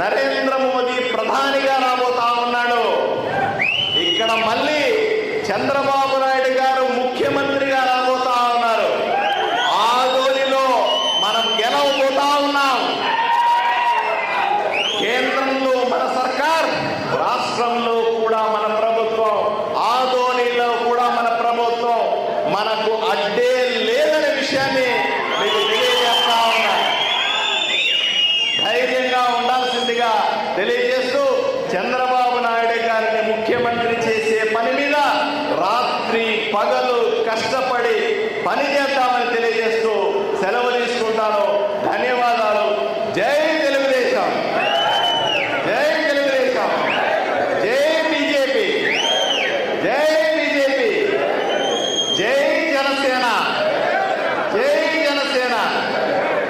నరేంద్ర మోదీ ప్రధానిగా రాబోతా ఉన్నాడు. ఇక్కడ మళ్ళీ చంద్రబాబు నాయుడు గారు ముఖ్యమంత్రిగా రాబోతా ఉన్నారు. ఆ దోలిలో మనం గెలవబోతా ఉన్నాం. కేంద్రంలో మన సర్కార్ రాష్ట్రంలో కూడా మన ప్రభుత్వం ఆ గోలిలో కూడా మన ప్రభుత్వం. మనకు అడ్డే లేదనే విషయాన్ని பல